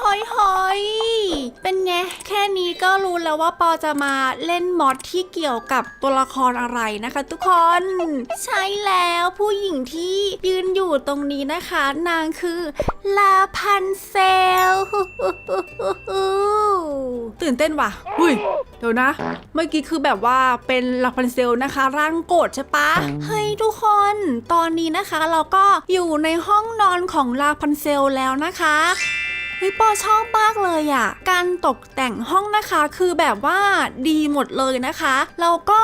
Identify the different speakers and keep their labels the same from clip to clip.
Speaker 1: หอยหอยเป็นไง แค่นี้ก็รู้แล้วว่าปอจะมาเล่นมอดที่เกี่ยวกับตัวละครอะไรนะคะ ทุกคน ใช่แล้วผู้หญิงที่ยืนอยู่ตรงนี้นะคะ นางคือลาพันเซล ตื่นเต้นว่ะหุยเดี๋ยวนะ เมื่อกี้คือแบบว่าเป็นลาพันเซลนะคะ ร่างโกรธใช่ปะเฮ้ยทุกคน ตอนนี้นะคะเราก็อยู่ในห้องนอนของลาพันเซลแล้วนะคะ เฮ้ยปอชอบมากเลยอะ่ะ การตกแต่งห้องนะคะคือแบบว่าดีหมดเลยนะคะ แล้วก็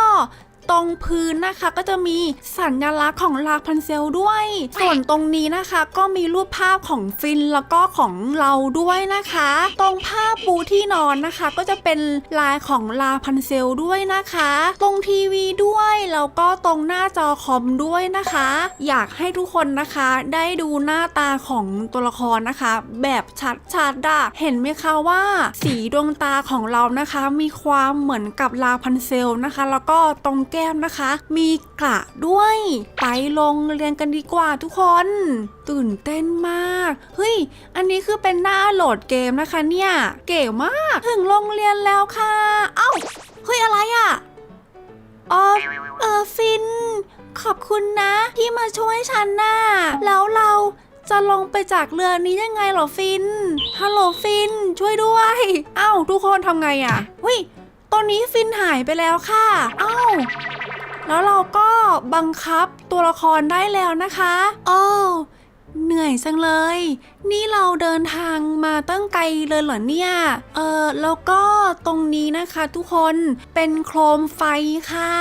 Speaker 1: ตรงพื้นนะคะก็จะมีสัญลักษณ์ของลาพันเซลด้วย ส่วนตรงนี้นะคะก็มีรูปภาพของฟินแล้วก็ของเราด้วยนะคะ ตรงผ้าปูที่นอนนะคะ ก็จะเป็นลายของลาพันเซลด้วยนะคะ ตรงทีวีด้วยแล้วก็ตรงหน้าจอคอมด้วยนะคะ อยากให้ทุกคนนะคะได้ดูหน้าตาของตัวละครนะคะ แบบชัดๆอะเห็นไหมคะว่า สีดวงตาของเรานะคะ มีความเหมือนกับลาพันเซลนะคะ แล้วก็ตรงแก้มนะคะ มีกระด้วย ไปลงเรียนกันดีกว่าทุกคน ตื่นเต้นมาก เฮ้ย อันนี้คือเป็นหน้าโหลดเกมนะคะเนี่ย เก๋มาก ถึงโรงเรียนแล้วค่ะ เอ้า เฮ้ย อะไรอะอ๋อเออฟิน ขอบคุณนะ ที่มาช่วยฉันน่ะแล้วเราจะลงไปจากเรือนี้ยังไงหรอฟิน ฮัลโหลฟิน ช่วยด้วย เอ้า ทุกคนทำไงอะเฮ้ย ตอนนี้ฟินหายไปแล้วค่ะเอ้าแล้วเราก็บังคับตัวละครได้แล้วนะคะอ้อ เหนื่อยจังเลย นี่เราเดินทางมาตั้งไกลเลยเหรอเนี่ย เออแล้วก็ตรงนี้นะคะทุกคนเป็นโคมไฟค่ะ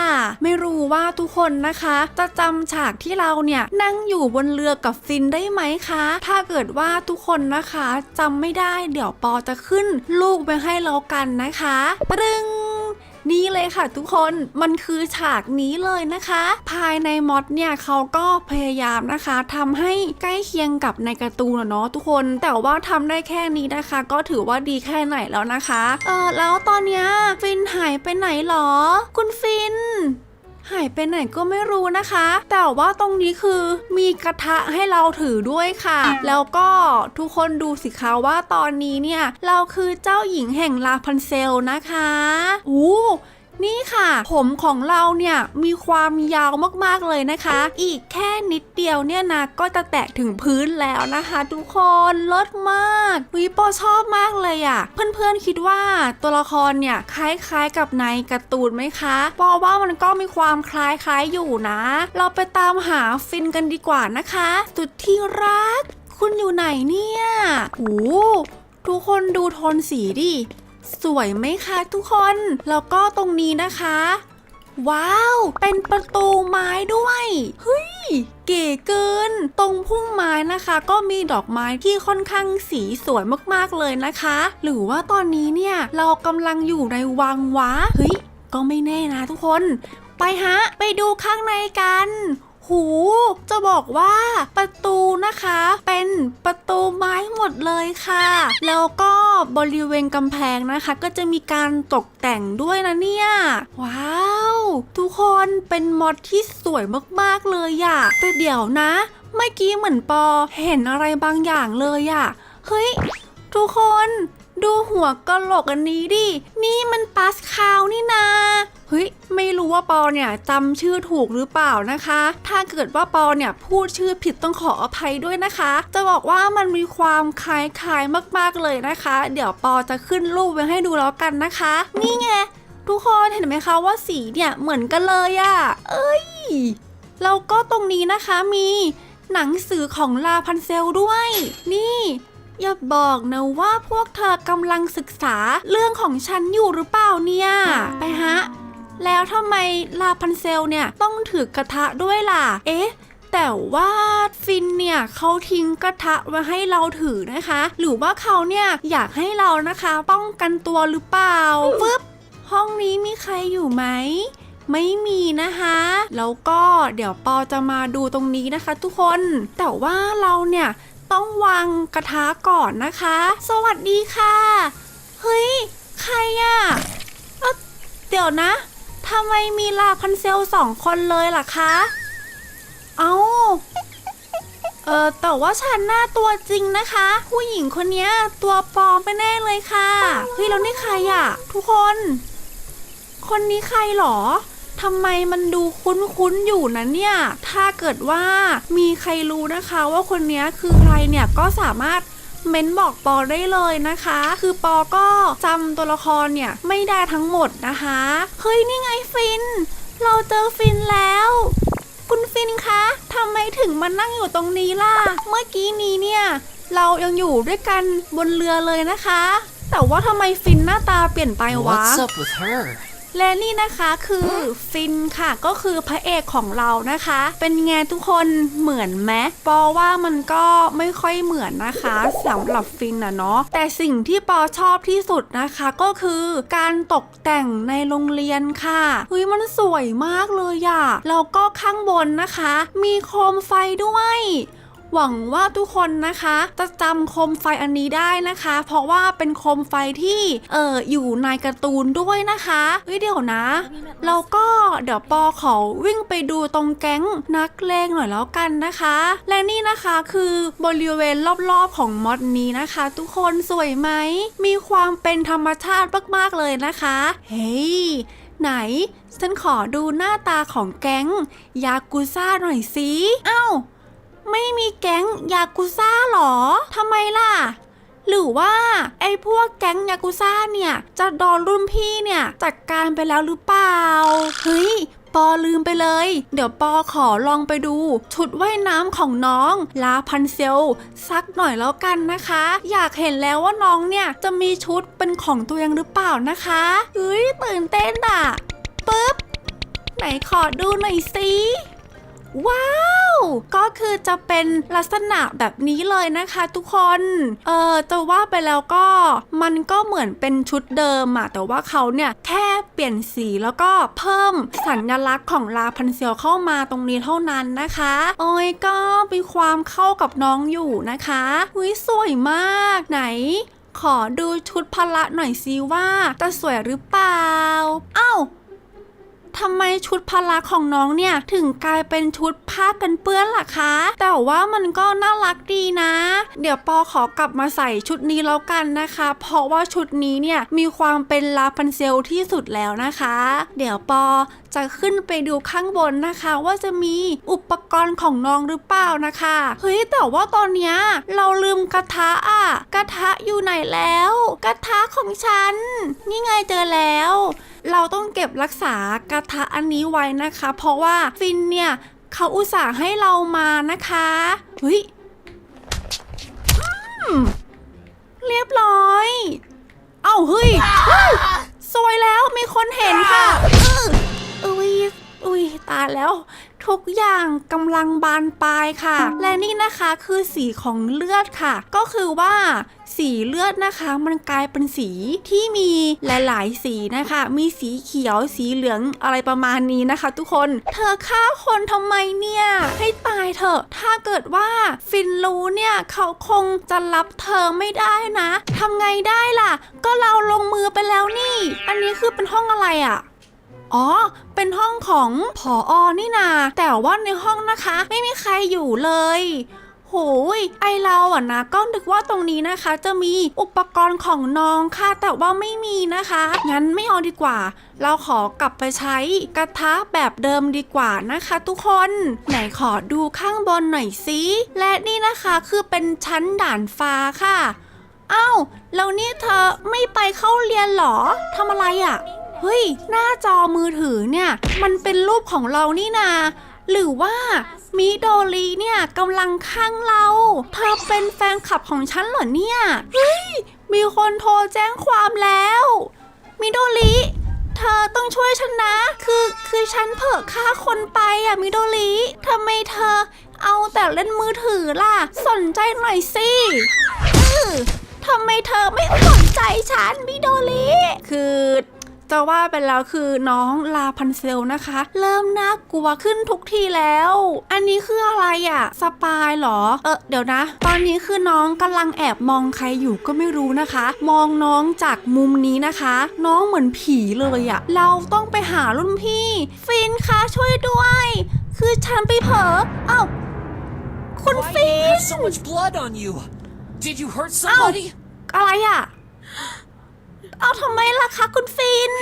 Speaker 1: ไม่รู้ว่าทุกคนนะคะ จะจำฉากที่เราเนี่ยนั่งอยู่บนเรือกับฟินได้ไหมคะ ถ้าเกิดว่าทุกคนนะคะจำไม่ได้เดี๋ยวปอจะขึ้นลูกไปให้แล้วกันนะคะตรึง นี่เลยค่ะทุกคนมันคือฉากนี้เลยนะคะ ภายในมอดเนี่ยเขาก็พยายามนะคะทำให้ใกล้เคียงกับในการ์ตูนเนาะทุกคน แต่ว่าทำได้แค่นี้นะคะ ก็ถือว่าดีแค่ไหนแล้วนะคะ เออแล้วตอนเนี้ยฟินหายไปไหนหรอ คุณฟิน หายไปไหนก็ไม่รู้นะคะ แต่ว่าตรงนี้คือมีกระทะให้เราถือด้วยค่ะ แล้วก็ทุกคนดูสิคะว่าตอนนี้เนี่ย เราคือเจ้าหญิงแห่งลาพันเซลนะคะ อู้ นี่ค่ะ ผมของเราเนี่ยมีความยาวมากๆเลยนะคะ อีกแค่นิดเดียวเนี่ยนะก็จะแตะถึงพื้นแล้วนะคะ ทุกคนลดมากวิปอชอบมากเลยอะ่ะ เพื่อนๆคิดว่าตัวละครเนี่ยคล้ายๆกับในการ์ตูนไหมคะปอว่ามันก็มีความคล้ายๆอยู่นะ เราไปตามหาฟินกันดีกว่านะคะสุดที่รัก คุณอยู่ไหนเนี่ยโอ้ทุกคนดูโทนสีดิ สวยไหมคะทุกคน แล้วก็ตรงนี้นะคะ ว้าว เป็นประตูไม้ด้วยเฮ้ยเก๋เกิน ตรงพุ่มไม้นะคะ ก็มีดอกไม้ที่ค่อนข้างสีสวยมากๆเลยนะคะ หรือว่าตอนนี้เนี่ยเรากำลังอยู่ในวังวะเฮ้ยก็ไม่แน่นะทุกคน ไปฮะ ไปดูข้างในกัน หูจะบอกว่าประตูนะคะ เป็นประตูไม้หมดเลยค่ะ แล้วก็บริเวณกำแพงนะคะ ก็จะมีการตกแต่งด้วยนะเนี่ย ว้าว ทุกคนเป็นมอดที่สวยมากๆเลยอะแต่เดี๋ยวนะ เมื่อกี้เหมือนปอเห็นอะไรบางอย่างเลยอะเฮ้ย ทุกคนดูหัวกะโหลกอันนี้ดิ นี่มันปัสคาวนี่นา เฮ้ยไม่รู้ว่าปอเนี่ยจำชื่อถูกหรือเปล่านะคะ ถ้าเกิดว่าปอเนี่ยพูดชื่อผิดต้องขออภัยด้วยนะคะ จะบอกว่ามันมีความคล้ายๆมากๆเลยนะคะ เดี๋ยวปอจะขึ้นรูปไว้ให้ดูแล้วกันนะคะ นี่ไงทุกคนเห็นไหมคะว่าสีเนี่ยเหมือนกันเลยอะเอ้ยแล้วก็ตรงนี้นะคะมีหนังสือของลาพันเซลด้วย นี่อย่าบอกนะว่าพวกเธอกำลังศึกษาเรื่องของฉันอยู่หรือเปล่าเนี่ย ไปฮะ แล้วทำไมลาพันเซลเนี่ยต้องถือกระทะด้วยล่ะ เอ๊ะแต่ว่าฟินเนี่ยเขาทิ้งกระทะไว้ให้เราถือนะคะ หรือว่าเขาเนี่ยอยากให้เรานะคะ ป้องกันตัวหรือเปล่าฟึ๊บห้องนี้มีใครอยู่ไหมไม่มีนะคะ แล้วก็เดี๋ยวปอจะมาดูตรงนี้นะคะ ทุกคน แต่ว่าเราเนี่ยต้องวางกระทะก่อนนะคะ สวัสดีค่ะ เฮ้ย ใครอะอะเดี๋ยวนะ ทำไมมีลาพันเซลสองคนเลยล่ะคะ เอาเออแต่ว่าฉันหน้าตัวจริงนะคะ ผู้หญิงคนนี้ตัวปลอมไปแน่เลยค่ะ เฮ้ยแล้วนี่ใครอะทุกคน คนนี้ใครหรอทำไมมันดูคุ้นๆอยู่นะเนี่ย ถ้าเกิดว่ามีใครรู้นะคะว่าคนนี้คือใครเนี่ยก็สามารถ เม้นบอกปอได้เลยนะคะ คือปอก็จำตัวละครเนี่ยไม่ได้ทั้งหมดนะคะ เฮ้ยนี่ไงฟิน เราเจอฟินแล้ว คุณฟินคะทำไมถึงมานั่งอยู่ตรงนี้ล่ะ เมื่อกี้นี้เนี่ยเรายังอยู่ด้วยกันบนเรือเลยนะคะ แต่ว่าทำไมฟินหน้าตาเปลี่ยนไปวะ
Speaker 2: What's up with her?
Speaker 1: และนี่นะคะคือฟินค่ะก็คือพระเอกของเรานะคะ เป็นไงทุกคนเหมือนไหมปอว่ามันก็ไม่ค่อยเหมือนนะคะสำหรับฟินนะเนาะแต่สิ่งที่ปอชอบที่สุดนะคะก็คือการตกแต่งในโรงเรียนค่ะเฮ้ยมันสวยมากเลยอะแล้วก็ข้างบนนะคะ มีโคมไฟด้วย หวังว่าทุกคนนะคะจะจำโคมไฟอันนี้ได้นะคะ เพราะว่าเป็นโคมไฟที่เอออยู่ในการ์ตูนด้วยนะคะเฮ้ยเดี๋ยวนะ เราก็เดี๋ยวปอขอวิ่งไปดูตรงแก๊งนักเลงหน่อยแล้วกันนะคะ และนี่นะคะคือบริเวณรอบๆของมอดนี้นะคะ ทุกคนสวยไหม มีความเป็นธรรมชาติมากๆเลยนะคะ เฮ้ยไหนฉันขอดูหน้าตาของแก๊งยากุซ่าหน่อยสิ เอ้า ไม่มีแก๊งยากุซ่าหรอทำไมล่ะ หรือว่าไอ้พวกแก๊งยากุซ่าเนี่ย จะโดนรุ่นพี่เนี่ยจัดการไปแล้วหรือเปล่า เฮ้ยปอลืมไปเลย เดี๋ยวปอขอลองไปดู ชุดว่ายน้ำของน้อง ลาพันเซลสักหน่อยแล้วกันนะคะ อยากเห็นแล้วว่าน้องเนี่ยจะมีชุดเป็นของตัวเองหรือเปล่านะคะเฮ้ยตื่นเต้นอะปึ๊บ ไหนขอดูหน่อยสิ ว้าว ก็คือจะเป็นลักษณะแบบนี้เลยนะคะทุกคน เออจะว่าไปแล้วก็มันก็เหมือนเป็นชุดเดิมอะแต่ว่าเขาเนี่ยแค่เปลี่ยนสีแล้วก็เพิ่มสัญลักษณ์ของลาพันเซียวเข้ามาตรงนี้เท่านั้นนะคะ โอ้ยก็มีความเข้ากับน้องอยู่นะคะอุ้ยสวยมากไหนขอดูชุดพละหน่อยสิว่าจะสวยหรือเปล่า เอ้า ทำไมชุดพละของน้องเนี่ยถึงกลายเป็นชุดผ้ากันเปื้อนล่ะคะ แต่ว่ามันก็น่ารักดีนะ เดี๋ยวปอขอกลับมาใส่ชุดนี้แล้วกันนะคะ เพราะว่าชุดนี้เนี่ยมีความเป็นลาพันเซลที่สุดแล้วนะคะ เดี๋ยวปอ จะขึ้นไปดูข้างบนนะคะ ว่าจะมีอุปกรณ์ของน้องหรือเปล่านะคะเฮ้ยแต่ว่าตอนเนี้ยเราลืมกระทะอะกระทะอยู่ไหนแล้ว กระทะของฉัน นี่ไงเจอแล้ว เราต้องเก็บรักษากระทะอันนี้ไว้นะคะ เพราะว่าฟินเนี่ยเขาอุตส่าห์ให้เรามานะคะเฮ้ยเรียบร้อย เอ้าเฮ้ยเฮ้ยสวยแล้วมีคนเห็นค่ะ อุ้ยอุ้ยตายแล้ว ทุกอย่างกำลังบานปลายค่ะ และนี่นะคะคือสีของเลือดค่ะ ก็คือว่าสีเลือดนะคะมันกลายเป็นสีที่มีหลาย ๆ สีนะคะ มีสีเขียวสีเหลืองอะไรประมาณนี้นะคะ ทุกคนเธอฆ่าคนทำไมเนี่ย ให้ตายเถอะ ถ้าเกิดว่าฟินรู้เนี่ยเขาคงจะรับเธอไม่ได้นะทำไงได้ล่ะ ก็เราลงมือไปแล้วนี่ อันนี้คือเป็นห้องอะไรอะ อ๋อ เป็นห้องของผออนี่นา แต่ว่าในห้องนะคะ ไม่มีใครอยู่เลยโหยไอเราอะนะก็นึกว่าตรงนี้นะคะ จะมีอุปกรณ์ของน้องค่ะ แต่ว่าไม่มีนะคะ งั้นไม่เอาดีกว่า เราขอกลับไปใช้กระทะแบบเดิมดีกว่านะคะ ทุกคน ไหนขอดูข้างบนหน่อยสิและนี่นะคะคือเป็นชั้นด่านฟ้าค่ะอ้าวแล้วนี่เธอไม่ไปเข้าเรียนหรอทำอะไรอะ่ะ เฮ้ย หน้าจอมือถือเนี่ย มันเป็นรูปของเรานี่นาหรือว่ามิโดรีเนี่ยกำลังข้างเรา เธอเป็นแฟนคลับของฉันเหรอเนี่ย เฮ้ย มีคนโทรแจ้งความแล้วมิโดริเธอต้องช่วยฉันนะ คือคือฉันเผลอฆ่าคนไปอะมิโดริทำไมเธอเอาแต่เล่นมือถือล่ะ สนใจหน่อยสิอื้อทำไมเธอไม่สนใจฉันมิโดริคือ จะว่าไปแล้วคือน้องลาพันเซลนะคะ เริ่มน่ากลัวขึ้นทุกทีแล้ว อันนี้คืออะไรอะสปายเหรอ เออเดี๋ยวนะ ตอนนี้คือน้องกำลังแอบมองใครอยู่ก็ไม่รู้นะคะ มองน้องจากมุมนี้นะคะ น้องเหมือนผีเลยอะเราต้องไปหารุ่นพี่ ฟินคะช่วยด้วย คือฉันไปเผลอเอ้าคุณ
Speaker 2: Why do
Speaker 1: ฟิ
Speaker 2: you
Speaker 1: น
Speaker 2: have so much blood on you? Did you hurt somebody?
Speaker 1: อะไรอะเอาทำไม ล่ะคะคุณฟิน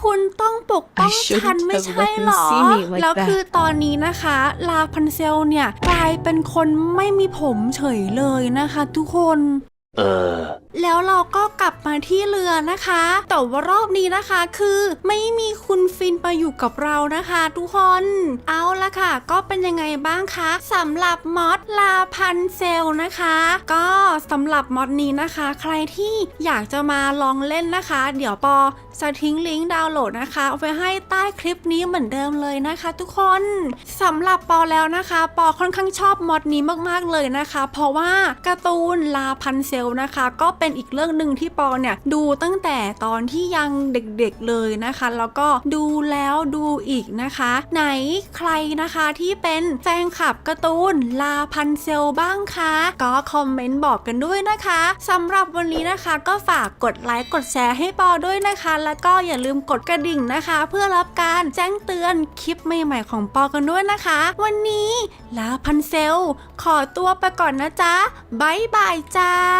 Speaker 1: คุณต้องปกป้อง
Speaker 3: I shouldn't
Speaker 1: ฉันไม่
Speaker 3: have
Speaker 1: ใช่
Speaker 3: let them
Speaker 1: หรอ
Speaker 3: see me like
Speaker 1: แล้ว
Speaker 3: that.
Speaker 1: คือตอนนี้นะคะ ลาพันเซลเนี่ย กลายเป็นคนไม่มีผมเฉยเลยนะคะทุกคน แล้วเราก็กลับมาที่เรือนะคะ แต่ว่ารอบนี้นะคะคือไม่มีคุณฟินไปอยู่กับเรานะคะ ทุกคน เอาละค่ะ ก็เป็นยังไงบ้างคะสำหรับมอดลาพันเซลนะคะ ก็สำหรับมอดนี้นะคะ ใครที่อยากจะมาลองเล่นนะคะ เดี๋ยวปอจะทิ้งลิงก์ดาวน์โหลดนะคะเอาไว้ให้ใต้คลิปนี้เหมือนเดิมเลยนะคะ ทุกคนสำหรับปอแล้วนะคะ ปอค่อนข้างชอบมอดนี้มากๆเลยนะคะ เพราะว่าการ์ตูนลาพันเซลลนะคะ ก็เป็นอีกเรื่องหนึ่งที่ปอเนี่ยดูตั้งแต่ตอนที่ยังเด็กๆเลยนะคะ แล้วก็ดูแล้วดูอีกนะคะ ไหนใครนะคะที่เป็นแฟนคลับการ์ตูนลาพันเซลบ้างคะ ก็คอมเมนต์บอกกันด้วยนะคะสำหรับวันนี้นะคะ ก็ฝากกดไลค์กดแชร์ให้ปอด้วยนะคะ แล้วก็อย่าลืมกดกระดิ่งนะคะ เพื่อรับการแจ้งเตือนคลิปใหม่ๆของปอกันด้วยนะคะ วันนี้ลาพันเซล ขอตัวไปก่อนนะจ๊ะบายบายจ้า